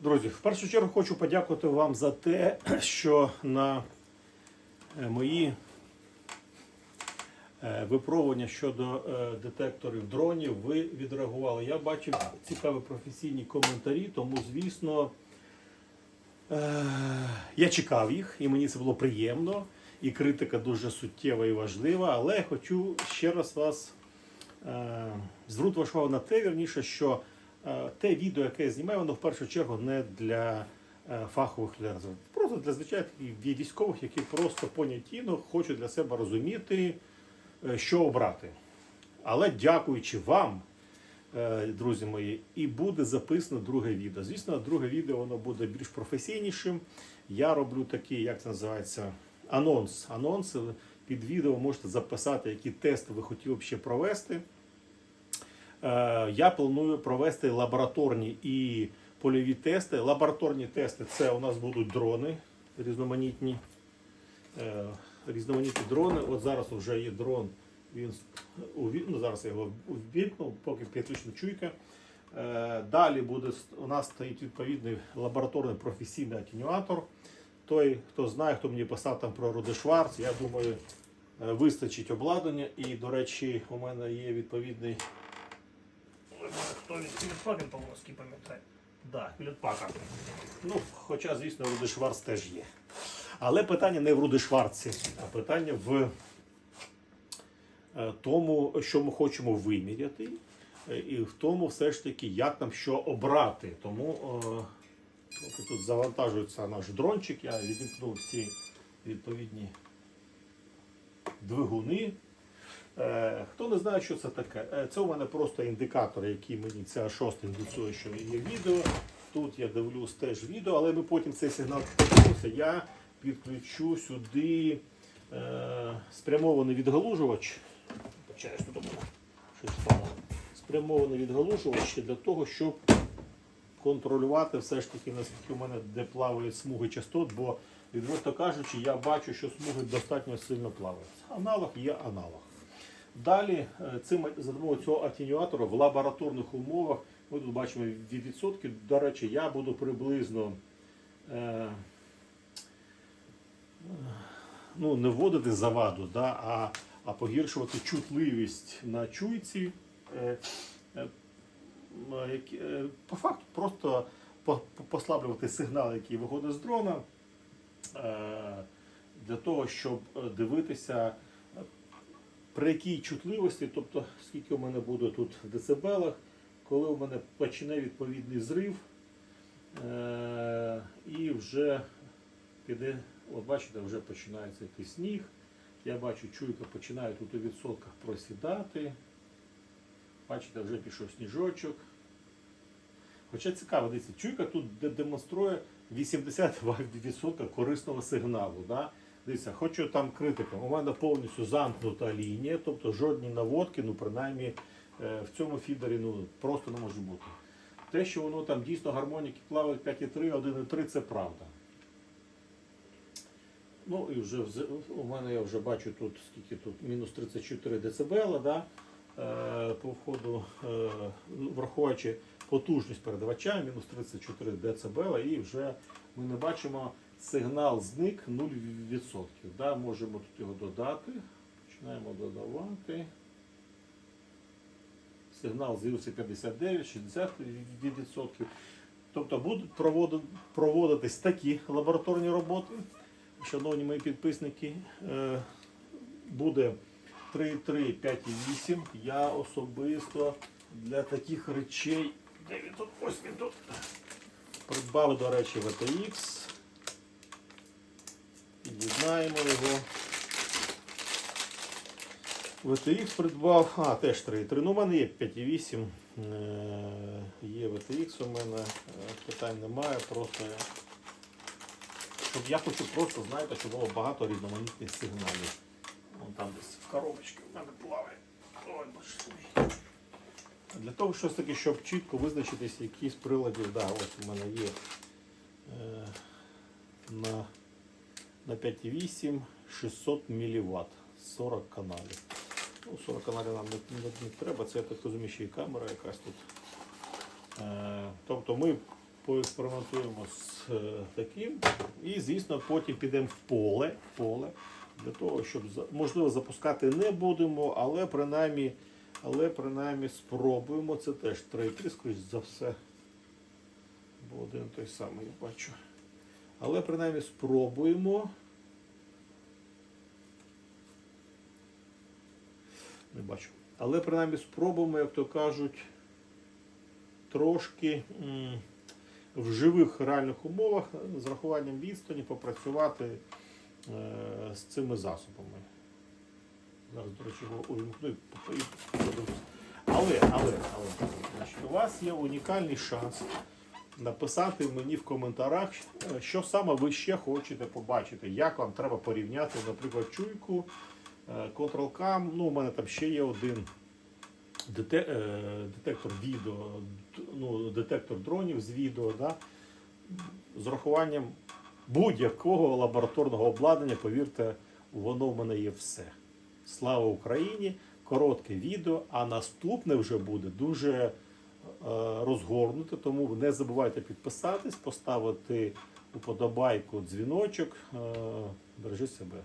Друзі, в першу чергу хочу подякувати вам за те, що на е, мої е, випробування щодо е, детекторів дронів ви відреагували. Я бачив цікаві професійні коментарі, тому, звісно, я чекав їх, і мені це було приємно. І критика дуже суттєва і важлива, але хочу ще раз вас звернути вашу увагу на те, вірніше, що те відео, яке я знімаю, воно в першу чергу не для е, фахових людей, просто для звичайних військових, які просто понятійно хочуть для себе розуміти, е, що обрати. Але дякуючи вам, е, друзі мої, і буде записано друге відео. Звісно, друге відео воно буде більш професійнішим. Я роблю такий, як це називається, анонс. Анонс під відео можете записати, які тести ви хотіли б ще провести. Е, Я планую провести лабораторні і польові тести. Лабораторні тести це у нас будуть дрони різноманітні. Е, Різноманітні дрони. От зараз вже є дрон. Він ну, зараз я його ввімкнув, поки підключена чуйка. Е, Далі буде у нас стоїть відповідний лабораторний професійний атенюатор. Той, хто знає, хто мені писав там про Руде Шварц, я думаю, вистачить обладнання. І, до речі, у мене є відповідний. Хто він Філіппакін Павловський пам'ятає? Так, Філіппакер. Ну, хоча, звісно, Руде Шварц теж є. Але питання не в Руде Шварці, а питання в е, тому, що ми хочемо виміряти, е, і в тому, все ж таки, як нам що обрати. Тому е, поки тут завантажується наш дрончик, я відімкнув всі відповідні двигуни. Е, Хто не знає, що це таке, Е, це у мене просто індикатор, який мені ця шоста індуцює, що є відео. Тут я дивлюсь теж відео, але ми потім цей сигнал подивимося. Я підключу сюди е, спрямований відгалужувач. Почаю, що тут у щось впало. Спрямований відгалужувач для того, щоб контролювати все ж таки, наскільки у мене де плавають смуги частот, бо відверто кажучи, я бачу, що смуги достатньо сильно плавають. Аналог є аналог. Далі е, цим за допомогою цього атенюатора в лабораторних умовах ми тут бачимо від відсотки. До речі, я буду приблизно е, ну, не вводити заваду, да, а, а погіршувати чутливість на чуйці. Е, е, е, по факту просто по- по- послаблювати сигнал, який виходить з дрона, е, для того, щоб е, дивитися, е, при якій чутливості, тобто скільки у мене буде тут в децибелах, коли у мене почне відповідний зрив, е, і вже піде, от бачите, вже починається йти сніг. Я бачу, чуйка починає тут у відсотках просідати. Бачите, вже пішов сніжочок. Хоча цікаво, дивіться, чуйка тут демонструє 80% корисного сигналу. Да? Дивіться, хочу там критика. У мене повністю замкнута лінія, тобто жодні наводки, ну принаймні е, в цьому фідері ну, просто не може бути. Те, що воно там дійсно гармоніки плавають 5,3, 1,3, це правда. Ну і вже у мене я вже бачу тут скільки тут мінус 34 дБ, да? е, по входу, е, враховуючи потужність передавача, мінус 34 дБ, і вже ми не бачимо сигнал зник 0%. Да? Можемо тут його додати. Починаємо додавати. Сигнал з'явився 59-60%. Тобто будуть проводитись такі лабораторні роботи. Шановні мої підписники, е, буде 3,3, 5,8. Я особисто для таких речей. Тут? Ось він тут. Придбав, до речі, VTX. Під'єднаємо його. VTX придбав, а, теж 3,3. Ну, у мене є 5,8. Е, Є VTX у мене, е, питань немає, просто я щоб я хочу просто, знаєте, щоб було багато різноманітних сигналів. Вон там десь в коробочці в мене плаває. Ой, боже. Для того, щось таке, щоб чітко визначитись, які з приладів, да, ось у мене є е, на, на 5,8 600 мВт, 40 каналів. Ну, 40 каналів нам не, не, не треба, це я так розумію, ще і камера якась тут. Е, тобто ми поекспериментуємо з е, таким. І, звісно, потім підемо в поле. поле для того, щоб можливо запускати не будемо, але принаймні, але принаймні спробуємо. Це теж трейтрі, скоріш за все. Бо один той самий я бачу. Але принаймні спробуємо. Не бачу. Але принаймні спробуємо, як то кажуть, трошки в живих реальних умовах з рахуванням відстані попрацювати е, з цими засобами. Зараз, до речі, його увімкну і. Але, але, але, значить, у вас є унікальний шанс написати мені в коментарях, що саме ви ще хочете побачити, як вам треба порівняти, наприклад, чуйку, е, Control-Cam, ну, у мене там ще є один е, детектор відео, ну, детектор дронів з відео, да, з урахуванням будь-якого лабораторного обладнання, повірте, воно в мене є все. Слава Україні! Коротке відео, а наступне вже буде дуже розгорнуте, тому не забувайте підписатись, поставити уподобайку, дзвіночок. Е, Бережи себе.